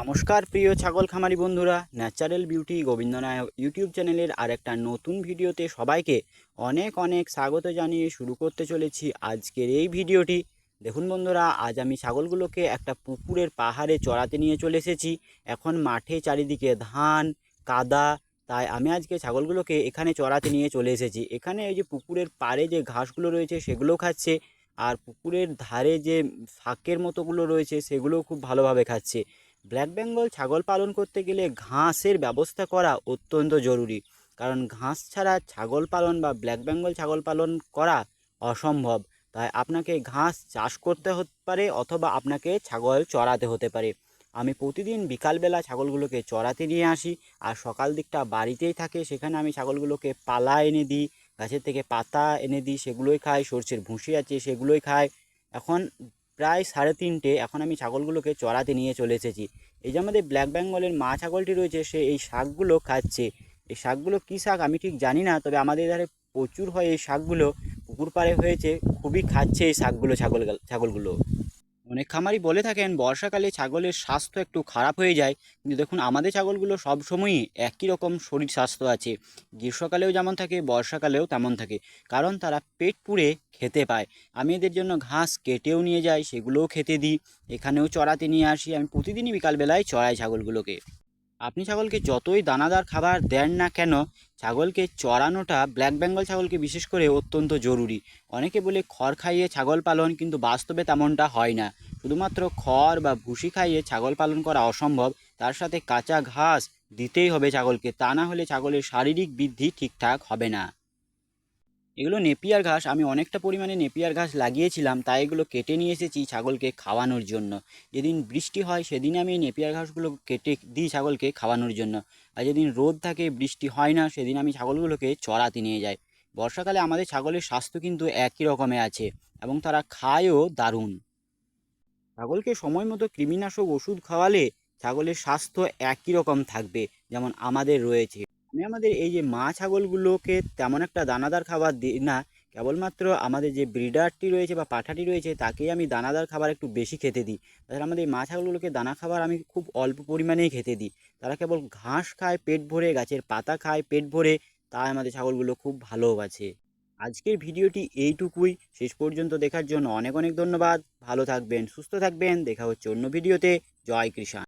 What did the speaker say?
নমস্কার, প্রিয় ছাগল খামারি বন্ধুরা। ন্যাচারাল বিউটি গোবিন্দনায়ক ইউটিউব চ্যানেলের আরেকটা নতুন ভিডিওতে সবাইকে অনেক অনেক স্বাগত জানিয়ে শুরু করতে চলেছি আজকের এই ভিডিওটি। দেখুন বন্ধুরা, আজ আমি ছাগলগুলোকে একটা পুকুরের পাহাড়ে চড়াতে নিয়ে চলে এসেছি। এখন মাঠে চারিদিকে ধান, কাদা, তাই আমি আজকে ছাগলগুলোকে এখানে চড়াতে নিয়ে চলে এসেছি। এখানে এই যে পুকুরের পাড়ে যে ঘাসগুলো রয়েছে সেগুলো খাচ্ছে, আর পুকুরের ধারে যে ফাঁকের মতোগুলো রয়েছে সেগুলোও খুব ভালোভাবে খাচ্ছে। ব্ল্যাক বেঙ্গল ছাগল পালন করতে গেলে ঘাসের ব্যবস্থা করা অত্যন্ত জরুরি। কারণ ঘাস ছাড়া ছাগল পালন বা ব্ল্যাক বেঙ্গল ছাগল পালন করা অসম্ভব। তাই আপনাকে ঘাস চাষ করতে হতে পারে অথবা আপনাকে ছাগল চড়াতে হতে পারে। আমি প্রতিদিন বিকালবেলা ছাগলগুলোকে চড়াতে নিয়ে আসি আর সকাল দিকটা বাড়িতেই থাকে, সেখানে আমি ছাগলগুলোকে পালা এনে দিই, গাছের থেকে পাতা এনে দিই, সেগুলোই খায় সর্ষের ভুসি আছে সেগুলোই খায় এখন প্রায় সাড়ে তিনটে এখন আমি ছাগলগুলোকে চড়াতে নিয়ে চলে এসেছি। এই যে আমাদের ব্ল্যাক বেঙ্গলের মা ছাগলটি রয়েছে, সে এই শাকগুলো খাচ্ছে। এই শাকগুলো কী শাক আমি ঠিক জানি না, তবে আমাদের ধারে প্রচুর হয় এই শাকগুলো। পুকুর পাড়ে হয়েছে, খুবই খাচ্ছে এই শাকগুলো, ছাগল ছাগলগুলো। অনেক খামারি বলে থাকেন, বর্ষাকালে ছাগলের স্বাস্থ্য একটু খারাপ হয়ে যায়। কিন্তু দেখুন, আমাদের ছাগলগুলো সবসময়ই একই রকম শরীর স্বাস্থ্য আছে। গ্রীষ্মকালেও যেমন থাকে, বর্ষাকালেও তেমন থাকে। কারণ তারা পেট পুড়ে খেতে পায়। আমি এদের জন্য ঘাস কেটেও নিয়ে যাই, সেগুলোও খেতে দিই। এখানেও চড়াতে নিয়ে আসি। আমি প্রতিদিনই বিকালবেলায় চড়াই ছাগলগুলোকে। আপনি ছাগলকে যতই দানাদার খাবার দেন না কেন, ছাগলকে চড়ানোটা ব্ল্যাক বেঙ্গল ছাগলকে বিশেষ করে অত্যন্ত জরুরি। অনেকে বলে খড় খাইয়ে ছাগল পালন, কিন্তু বাস্তবে তেমনটা হয় না। শুধুমাত্র খড় বা ভুসি খাইয়ে ছাগল পালন করা অসম্ভব। তার সাথে কাঁচা ঘাস দিতেই হবে ছাগলকে। তা না হলে ছাগলের শারীরিক বৃদ্ধি ঠিকঠাক হবে না। এগুলো নেপিয়ার ঘাস, আমি অনেকটা পরিমাণে নেপিয়ার ঘাস লাগিয়েছিলাম, তাই এগুলো কেটে নিয়ে এসেছি ছাগলকে খাওয়ানোর জন্য। যেদিন বৃষ্টি হয়, সেদিন আমি নেপিয়ার ঘাসগুলো কেটে দিই ছাগলকে খাওয়ানোর জন্য। আর যেদিন রোদ থাকে, বৃষ্টি হয় না, সেদিন আমি ছাগলগুলোকে চড়াতে নিয়ে যাই। বর্ষাকালে আমাদের ছাগলের স্বাস্থ্য কিন্তু একই রকমের আছে এবং তারা খায়ও দারুণ। ছাগলকে সময় মতো কৃমিনাশক ওষুধ খাওয়ালে ছাগলের স্বাস্থ্য একই রকম থাকবে, যেমন আমাদের রয়েছে। আমি আমাদের এই যে মা ছাগলগুলোকে তেমন একটা দানাদার খাবার দিই না, কেবলমাত্র আমাদের যে ব্রিডারটি রয়েছে বা পাঠাটি রয়েছে, তাকেই আমি দানাদার খাবার একটু বেশি খেতে দিই। তাছাড়া আমাদের মা ছাগলগুলোকে দানা খাবার আমি খুব অল্প পরিমাণেই খেতে দিই। তারা কেবল ঘাস খায়, পেট ভরে, গাছের পাতা খায়, পেট ভরে, তাই আমাদের ছাগলগুলো খুব ভালো আছে আজকের ভিডিওটি এইটুকুই। শেষ পর্যন্ত দেখার জন্য অনেক অনেক ধন্যবাদ। ভালো থাকবেন, সুস্থ থাকবেন। দেখা হচ্ছে অন্য ভিডিওতে। জয় কৃষাণ।